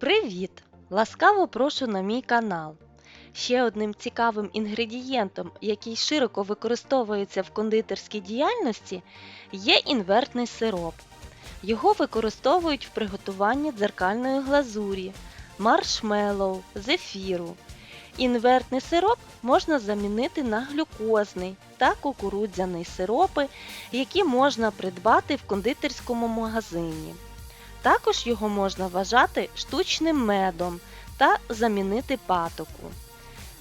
Привіт! Ласкаво прошу на мій канал. Ще одним цікавим інгредієнтом, який широко використовується в кондитерській діяльності, є інвертний сироп. Його використовують в приготуванні дзеркальної глазурі, маршмеллоу, зефіру. Інвертний сироп можна замінити на глюкозний та кукурудзяний сиропи, які можна придбати в кондитерському магазині. Також його можна вважати штучним медом та замінити патоку.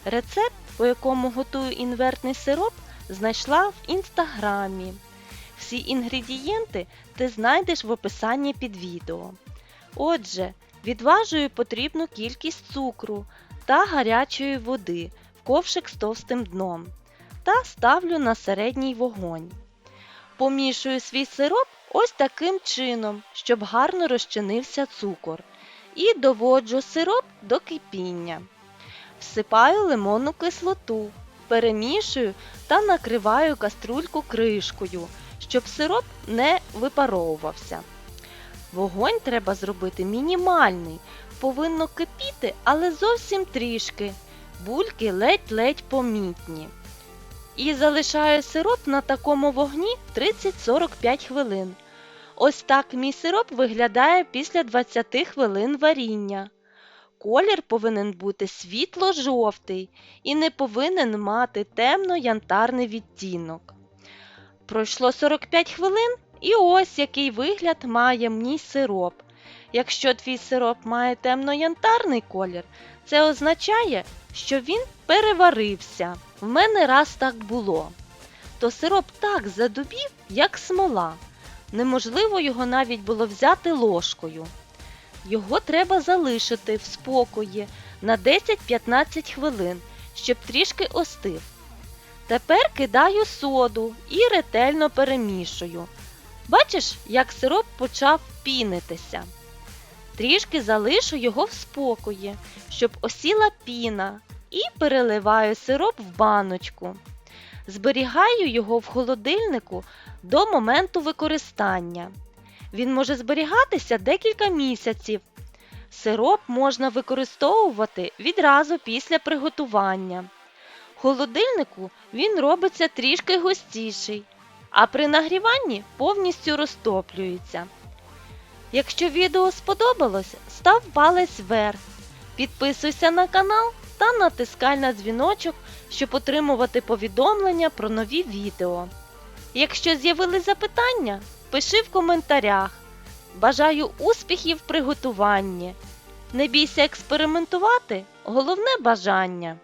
Рецепт, по якому готую інвертний сироп, знайшла в інстаграмі. Всі інгредієнти ти знайдеш в описанні під відео. Отже, відважую потрібну кількість цукру та гарячої води в ковшик з товстим дном та ставлю на середній вогонь. Помішую свій сироп ось таким чином, щоб гарно розчинився цукор. І доводжу сироп до кипіння. Всипаю лимонну кислоту, перемішую та накриваю каструльку кришкою, щоб сироп не випаровувався. Вогонь треба зробити мінімальний, повинно кипіти, але зовсім трішки. Бульки ледь-ледь помітні. І залишаю сироп на такому вогні 30-45 хвилин. Ось так мій сироп виглядає після 20 хвилин варіння. Колір повинен бути світло-жовтий і не повинен мати темно-янтарний відтінок. Пройшло 45 хвилин і ось який вигляд має мій сироп. Якщо твій сироп має темно-янтарний колір, це означає, що він переварився. В мене раз так було. То сироп так задубів, як смола. Неможливо його навіть було взяти ложкою. Його треба залишити в спокої на 10-15 хвилин, щоб трішки остив. Тепер кидаю соду і ретельно перемішую. Бачиш, як сироп почав пінитися. Трішки залишу його в спокої, щоб осіла піна, і переливаю сироп в баночку. Зберігаю його в холодильнику до моменту використання. Він може зберігатися декілька місяців. Сироп можна використовувати відразу після приготування. Холодильнику він робиться трішки густіший, а при нагріванні повністю розтоплюється. Якщо відео сподобалось, став палець вверх, підписуйся на канал та натискай на дзвіночок, щоб отримувати повідомлення про нові відео. Якщо з'явились запитання, пиши в коментарях. Бажаю успіхів в приготуванні. Не бійся експериментувати, головне бажання.